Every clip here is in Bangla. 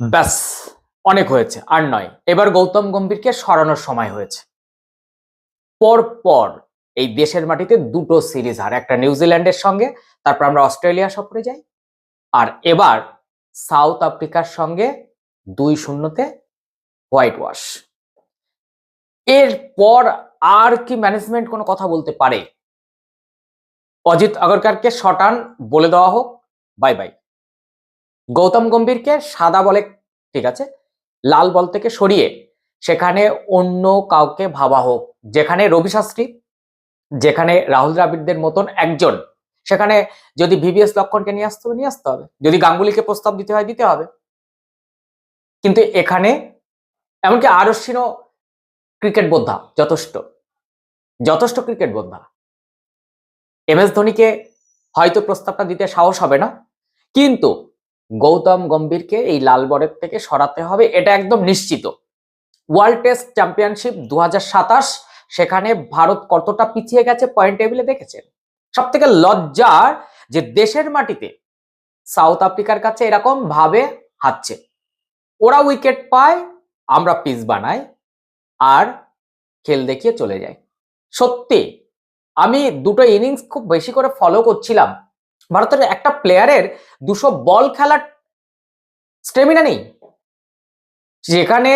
ব্যাস, অনেক হয়েছে, আর নয়। এবার গৌতম গম্ভীরকে সরানোর সময় হয়েছে। পর পর এই দেশের মাটিতে দুটো সিরিজ হার, একটা নিউজিল্যান্ডের সঙ্গে, তারপর আমরা অস্ট্রেলিয়া সফরে যাই, আর এবার সাউথ আফ্রিকার সঙ্গে দুই শূন্যতে হোয়াইট ওয়াশ এরপর আর কি ম্যানেজমেন্ট কোনো কথা বলতে পারে? অজিত আগরকারকে শটান বলে দেওয়া হোক, বাই বাই। গৌতম গম্ভীরকে সাদা বলে, ঠিক আছে, লাল বল থেকে সরিয়ে সেখানে অন্য কাউকে ভাবা হোক, যেখানে রবি শাস্ত্রী, যেখানে রাহুল দ্রাবিড়দের মতন একজন, সেখানে যদি ভিভিএস লক্ষণকে নিয়ে আসতে হবে, নিয়ে আসতে হবে, যদি গাঙ্গুলিকে প্রস্তাব দিতে হয়, দিতে হবে। কিন্তু এখানে, এমনকি আরশ্বিনও ক্রিকেট বোদ্ধা, যথেষ্ট যথেষ্ট ক্রিকেট বোদ্ধা। এম এস ধোনিকে হয়তো প্রস্তাবটা দিতে সাহস হবে না, কিন্তু গৌতম গম্ভীরকে এই লাল বরের থেকে সরাতে হবে, এটা একদম নিশ্চিত। ওয়ার্ল্ড টেস্ট চ্যাম্পিয়নশিপ দু হাজার সাতাশ, সেখানে ভারত কতটা পিছিয়ে গেছে পয়েন্ট টেবিলে দেখেছেন? সব থেকে লজ্জার যে দেশের মাটিতে সাউথ আফ্রিকার কাছে এরকম ভাবে হারছে ওরা উইকেট পায়, আমরা পিচ বানাই, আর খেল দেখিয়ে চলে যাই। সত্যি, আমি দুটো ইনিংস খুব বেশি করে ফলো করছিলাম। ভারতের একটা প্লেয়ারের দুশো বল খেলার স্টেমিনা নেই। যেখানে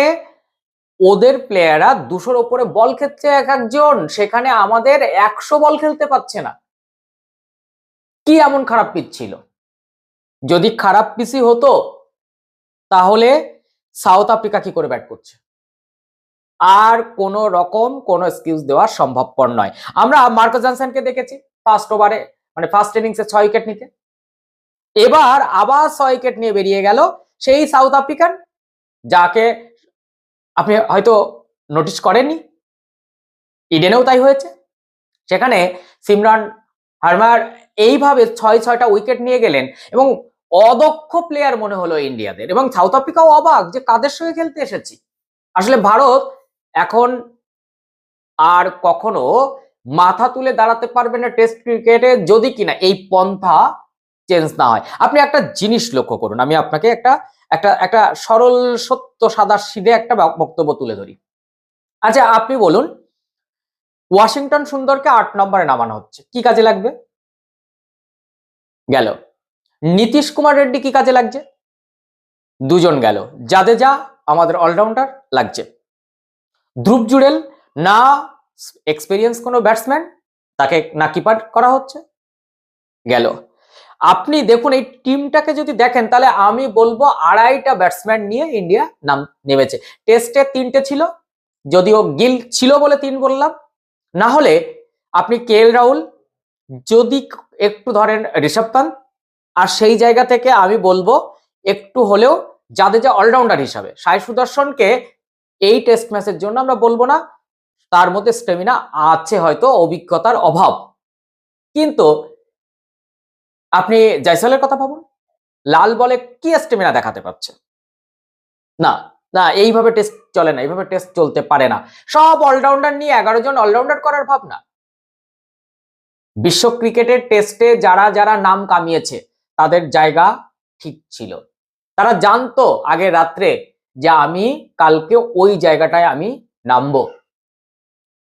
ওদের প্লেয়াররা দুশোর ওপরে বল খেলছে এক একজন, সেখানে আমাদের একশো বল খেলতে পারছে না। কি এমন খারাপ পিচ ছিল? যদি খারাপ পিসি হতো, তাহলে সাউথ আফ্রিকা কি করে ব্যাট করছে? আর কোন রকম কোনো এক্সকিউজ দেওয়া সম্ভবপর নয়। আমরা মার্কো জনসনকে দেখেছি ফার্স্ট ওভারে মানে ফার্স্ট ইনিংসে ছয় উইকেট নিতে। এবার আবার ছয় উইকেট নিয়ে বেরিয়ে গেল সেই সাউথ আফ্রিকান যাকে আপনি হয়তো নোটিস করেননি। ইডেনেও তাই হয়েছে। সেখানে সিমরান হারমার এইভাবে ছয় ছয়টা উইকেট নিয়ে গেলেন এবং অদক্ষ প্লেয়ার মনে হলো ইন্ডিয়াদের এবং সাউথ আফ্রিকাও অবাক যে কাদের সঙ্গে খেলতে এসেছি। আসলে ভারত এখন আর কখনো মাথা তুলে দাঁড়াতে পারবে না টেস্ট ক্রিকেটে যদি কিনা এই পন্থা চেঞ্জ না হয়। আপনি একটা জিনিস লক্ষ্য করুন, আমি আপনাকে একটা একটা একটা সরল সত্য সাদা সিধে একটা বক্তব্য তুলে ধরি। আচ্ছা আপনি বলুন, ওয়াশিংটন সুন্দরকে আট নম্বরে নামানো হচ্ছে, কি কাজে লাগবে? গেল। নীতিশ কুমার রেড্ডি কি কাজে লাগছে? দুজন গেল। জাদেজা, আমাদের অলরাউন্ডার লাগছে। ধ্রুব জুড়েল, না এক্সপিরিয়েন্স কোনো ব্যাটসম্যান তাকে না কিপার করা হচ্ছে? গেল। আপনি দেখুন এই টিমটাকে যদি দেখেন, তাহলে আমি বলব আড়াইটা ব্যাটসম্যান নিয়ে ইন্ডিয়া নাম নেমেছে। টেস্টে তিনটে ছিল, যদিও গিল ছিল বলে তিন বললাম। না হলে আপনি কে রাহুল, যদি একটু ধরেন ঋষভ পান্ত আর সেই জায়গা থেকে আমি বলব একটু হলেও যাদের যা অলরাউন্ডার হিসাবে, সাই সুদর্শনকে এই টেস্ট ম্যাচের জন্য আমরা বলব না। তার মধ্যে স্টেমিনা আছে হয়তো, অভিজ্ঞতার অভাব। কিন্তু আপনি জয়সালের কথা ভাবুন। লাল বলে কি স্টেমিনা দেখাতে পারছে? না না, এইভাবে টেস্ট চলে না, এইভাবে টেস্ট চলতে পারে না। সব অলরাউন্ডার নিয়ে এগারো জন অলরাউন্ডার করার ভাবনা। বিশ্ব ক্রিকেটের টেস্টে যারা যারা নাম কামিয়েছে, তাদের জায়গা ঠিক ছিল। তারা জানতো আগে রাত্রে যে আমি, কালকে ওই জায়গাটায় আমি নামবো।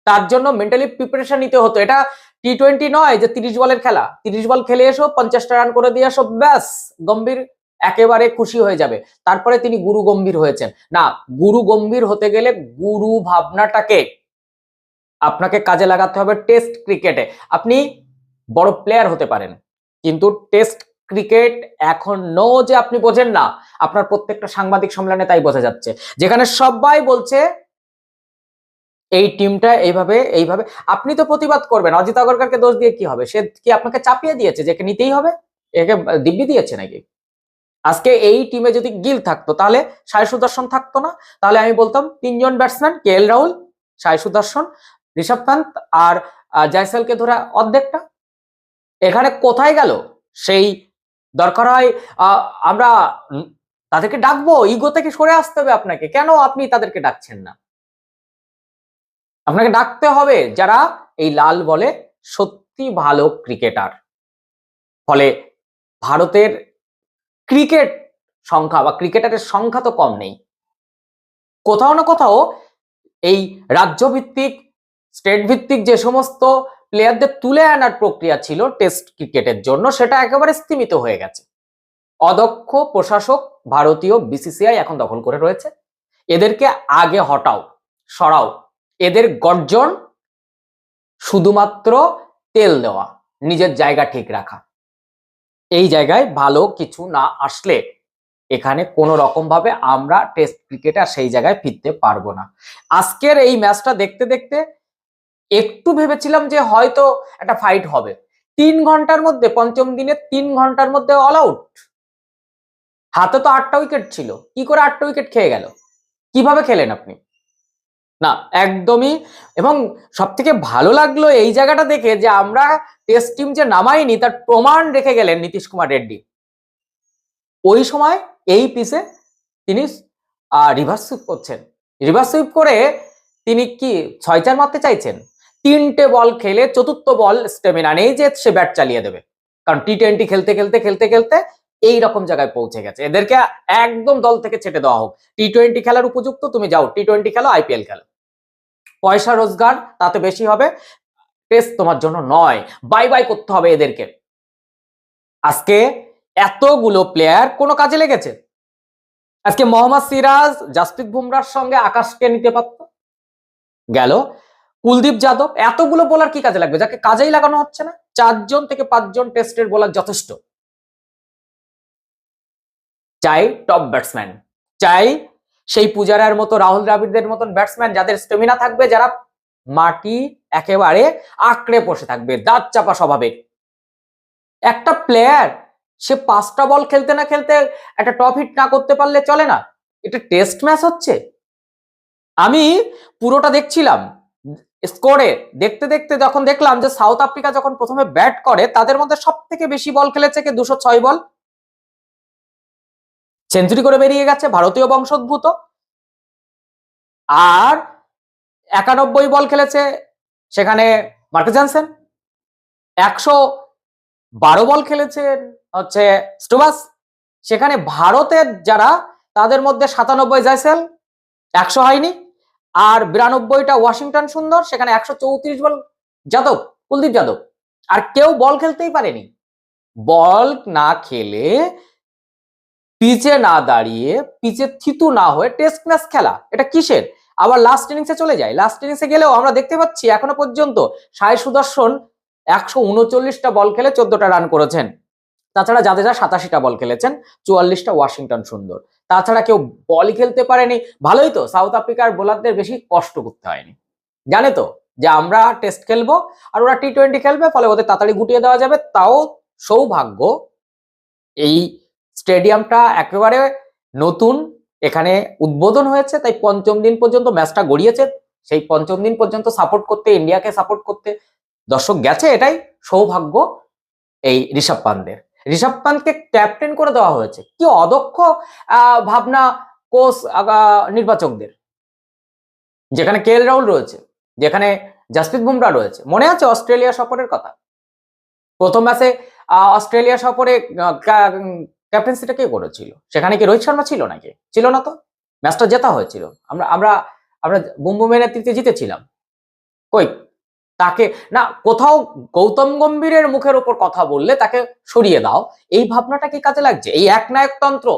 তার জন্য মেন্টালি প্রিপারেশন নিতে হতো। এটা টি টোয়েন্টি নয় যে তিরিশ বলের খেলা। তিরিশ বল খেলে এসো, পঞ্চাশটা রান করে দিয়ে আসো ব্যাস, গম্ভীর একেবারে খুশি হয়ে যাবে। তারপরে তিনি গুরু গম্ভীর হয়েছেন। না, গুরু গম্ভীর হতে গেলে গুরু ভাবনাটাকে আপনাকে কাজে লাগাতে হবে টেস্ট ক্রিকেটে আপনি বড় প্লেয়ার হতে পারেন, কিন্তু টেস্ট ক্রিকেট এখন যে আপনি বোঝেন না। আপনার প্রত্যেকটা সাংবাদিক সম্মেলনে তাই বোঝা যাচ্ছে। যেখানে সবাই বলছে এই টিমটা এইভাবে এইভাবে। আপনি তো প্রতিবাদ করবেন। অজিত আগরকারকে দোষ দিয়ে কি হবে? সে কি আপনাকে চাপিয়ে দিয়েছে যে নিতেই হবে? একে দিব্যি দিয়েছে নাকি? আজকে এই টিমে যদি গিল থাকতো, তাহলে সাই সুদর্শন থাকতো না? তাহলে আমি বলতাম, তিনজন ব্যাটসম্যান কে এল রাহুল, সাই সুদর্শন, ঋষভ পান্ত আর জয়সালকে ধরে অর্ধেকটা। এখানে কোথায় গেল? সেই দরকার হয় আমরা তাদেরকে ডাকবো ইগো থেকে সরে আসতে হবে আপনাকে। কেন আপনি তাদেরকে ডাকছেন না? আপনাকে ডাকতে হবে যারা এই লাল বলে সত্যি ভালো ক্রিকেটার। ফলে ভারতের ক্রিকেট সংখ্যা বা ক্রিকেটারের সংখ্যা তো কম নেই। কোথাও না কোথাও এই রাজ্য ভিত্তিক স্টেট ভিত্তিক যে সমস্ত প্লেয়ারদের তুলে আনার প্রক্রিয়া ছিল টেস্ট ক্রিকেটের জন্য, সেটা একেবারে স্তীমিত হয়ে গেছে। অদক্ষ প্রশাসক ভারতীয় বিসিসিআই এখন দখল করে রয়েছে। এদেরকে আগে হটাও, সরাও এদের গর্জন শুধুমাত্র তেল দেওয়া, নিজের জায়গা ঠিক রাখা। এই জায়গায় ভালো কিছু না আসলে এখানে কোনো রকম ভাবে আমরা টেস্ট ক্রিকেটে আর সেই জায়গায় ফিরতে পারব না। আজকের এই ম্যাচটা দেখতে দেখতে একটু ভেবেছিলাম যে হয়তো একটা ফাইট হবে। তিন ঘণ্টার মধ্যে, পঞ্চম দিনে তিন ঘণ্টার মধ্যে অল আউট হাতে তো আটটা উইকেট ছিল। কি করে আটটা উইকেট খেয়ে গেল? কীভাবে খেলেন আপনি? না, একদমই। এবং সব থেকে ভালো লাগল এই জায়গাটা দেখে যে আমরা টেস্ট টিম যে নামাইনি, তার প্রমাণ রেখে গেলেন নীতিশ কুমার রেড্ডি। ওই সময় এই পিসে তিনি রিভার্স সুইপ করছেন। রিভার্স সুইপ করে তিনি কি ছয় চার মারতে চাইছেন? তিনটে বল খেলে চতুর্থ বল স্টেমিনা নেই যে সে ব্যাট চালিয়ে দেবে। কারণ টি টোয়েন্টি খেলতে খেলতে খেলতে খেলতে এই রকম জায়গায় পৌঁছে গেছে। এদেরকে একদম দল থেকে ছেটে দেওয়া হোক। টি টোয়েন্টি খেলার উপযুক্ত, তুমি যাও। টি টোয়েন্টি খেলো আইপিএল খেলো। পয়সা রোজগার, তাতে বেশি হবে। টেস্ট তোমার জন্য নয়। বাই বাই করতে হবে এদেরকে। আজকে এতগুলো প্লেয়ার কোনো কাজে লেগেছে? আজকে মোহাম্মদ সিরাজ, জাসপ্রীত বুমরার সঙ্গে আকাশকে নিতে পারত? গেল। কুলদীপ যাদব, এতগুলো বোলার কি কাজে লাগবে? যাকে কাজেই লাগানো হচ্ছে না। চারজন থেকে পাঁচজন টেস্টের বোলার যথেষ্ট। চাই টপ ব্যাটসম্যান চাই সেই পূজারার মতো, রাহুল দ্রাবিড়দের মতন ব্যাটসম্যান যাদের স্টেমিনা থাকবে, যারা মাটি একেবারে আঁকড়ে বসে থাকবে, দাঁত চাপা স্বভাবের একটা প্লেয়ার সে পাঁচটা বল খেলতে না খেলতে একটা টপ হিট না করতে পারলে চলে না। এটা টেস্ট ম্যাচ হচ্ছে। আমি পুরোটা দেখছিলাম স্কোরে দেখতে দেখতে যখন দেখলাম যে সাউথ আফ্রিকা যখন প্রথমে ব্যাট করে, তাদের মধ্যে সব থেকে বেশি বল খেলেছে কে? দুশো ছয় বল সেঞ্চুরি করে বেরিয়ে গেছে, ভারতীয় বংশোদ্ভূত। আর একানব্বই বল খেলেছে সেখানে মার্কে জানসেন। একশো বারো বল খেলেছেন হচ্ছে স্টুবাস। সেখানে ভারতের যারা, তাদের মধ্যে সাতানব্বই জাইসেল একশো হয়নি। আর বিরানব্বইটা ওয়াশিংটন সুন্দর, সেখানে একশো চৌত্রিশ বল যাদব, কুলদীপ যাদব। আর কেউ বল খেলতেই পারেনি। বল না খেলে পিচে না দাঁড়িয়ে, পিচে থিতু না হয়ে টেস্ট ম্যাচ খেলা। এটা কিসের? আবার লাস্ট ইনিংসে চলে যায়। লাস্ট ইনিংসে গেলেও আমরা দেখতে পাচ্ছি এখনও পর্যন্ত সাই সুদর্শন একশো উনচল্লিশটা বল খেলে চোদ্দটা রান করেছেন। তাছাড়া জাদেজা সাতাশিটা বল খেলেছেন, চুয়াল্লিশটা ওয়াশিংটন সুন্দর। তাছাড়া কেউ বল খেলতে পারেনি। ভালোই তো, সাউথ আফ্রিকার বোলারদের বেশি কষ্ট করতে হয়নি। জানে তো যে আমরা টেস্ট খেলব আর ওরা টি টোয়েন্টি খেলবে, ফলে ওদের তাড়াতাড়ি গুটিয়ে দেওয়া যাবে। তাও সৌভাগ্য এই স্টেডিয়ামটা একেবারে নতুন, এখানে উদ্বোধন হয়েছে, তাই পঞ্চম দিন পর্যন্ত ম্যাচটা গড়িয়েছে। সেই পঞ্চম দিন পর্যন্ত সাপোর্ট করতে, ইন্ডিয়াকে সাপোর্ট করতে, দর্শক গেছে, এটাই সৌভাগ্য এই ঋষভ পান্তের। ঋষভ পান্তকে ক্যাপ্টেন করে দেওয়া হয়েছে। কি অদক্ষ ভাবনা কোচ নির্বাচকদের। যেখানে কে রাহুল রয়েছে, যেখানে জাসপ্রীত বুমরা রয়েছে। মনে আছে অস্ট্রেলিয়া সফরের কথা? প্রথম ম্যাচে অস্ট্রেলিয়া সফরে ক্যাপ্টেন্সিটা কে করেছিল? সেখানে কি রোহিত শর্মা ছিল নাকি? ছিল না তো? ম্যাচটা জেতা হয়েছিল। আমরা আমরা আমরা বুমবুমের নেতৃত্বে জিতেছিলাম। কই? তাকে, না, কোথাও গৌতম গম্ভীরের মুখের উপর কথা বললে তাকে সরিয়ে দাও। এই ভাবনাটা কি কাজে লাগছে? এই একনায়কতন্ত্র?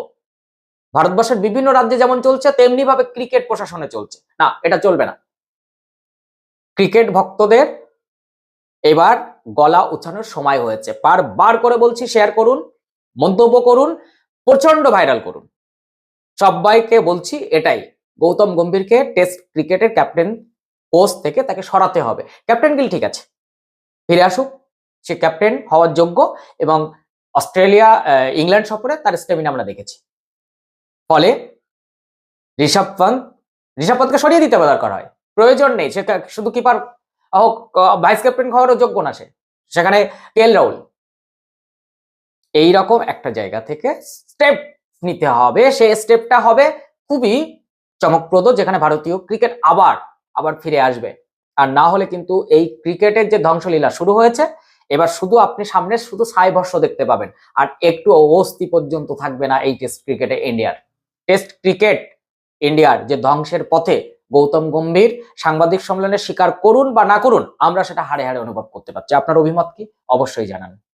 ভারতবর্ষের বিভিন্ন রাজ্যে যেমন চলছে তেমনি ভাবে ক্রিকেট প্রশাসনে চলছে। না, এটা চলবে না। ক্রিকেট ভক্তদের এবার গলা উঠানোর সময় হয়েছে। বারবার করে বলছি শেয়ার করুন। মন্তব্য করুন প্রচণ্ড ভাইরাল করুন। সবাইকে বলছি এটাই, গৌতম গম্ভীরকে টেস্ট ক্রিকেটের ক্যাপ্টেন কোচ থেকে তাকে সরাতে হবে। ক্যাপ্টেন গিল ঠিক আছে। ফিরে আসুক, সে ক্যাপ্টেন হওয়ার যোগ্য এবং অস্ট্রেলিয়া ইংল্যান্ড সফরে তার স্টেমিনা আমরা দেখেছি। ফলে ঋষভ পন্থ, ঋষভ পন্থকে সরিয়ে দিতে দরকার হয়। প্রয়োজন নেই, সে শুধু কিপার হোক ভাইস ক্যাপ্টেন হওয়ারও যোগ্য না সে। সেখানে কেএল রাহুল এইরকম একটা জায়গা থেকে স্টেপ নিতে হবে। সেই স্টেপটা হবে খুবই চমকপ্রদ, যেখানে ভারতীয় ক্রিকেট আবার আবার ফিরে আসবে। আর না হলে কিন্তু এই ক্রিকেটের যে ধ্বংসলীলা শুরু হয়েছে, এবার শুধু আপনি সামনে শুধু ছাই ভস্য দেখতে পাবেন। আর একটু অস্থি পর্যন্ত থাকবে না এই টেস্ট ক্রিকেটে ইন্ডিয়ার টেস্ট ক্রিকেট ইন্ডিয়ার যে ধ্বংসের পথে গৌতম গম্ভীর সাংবাদিক সম্মেলনে স্বীকার করুন বা না করুন, আমরা সেটা হাড়ে হাড়ে অনুভব করতে পারছি। আপনার অভিমত কি? অবশ্যই জানান।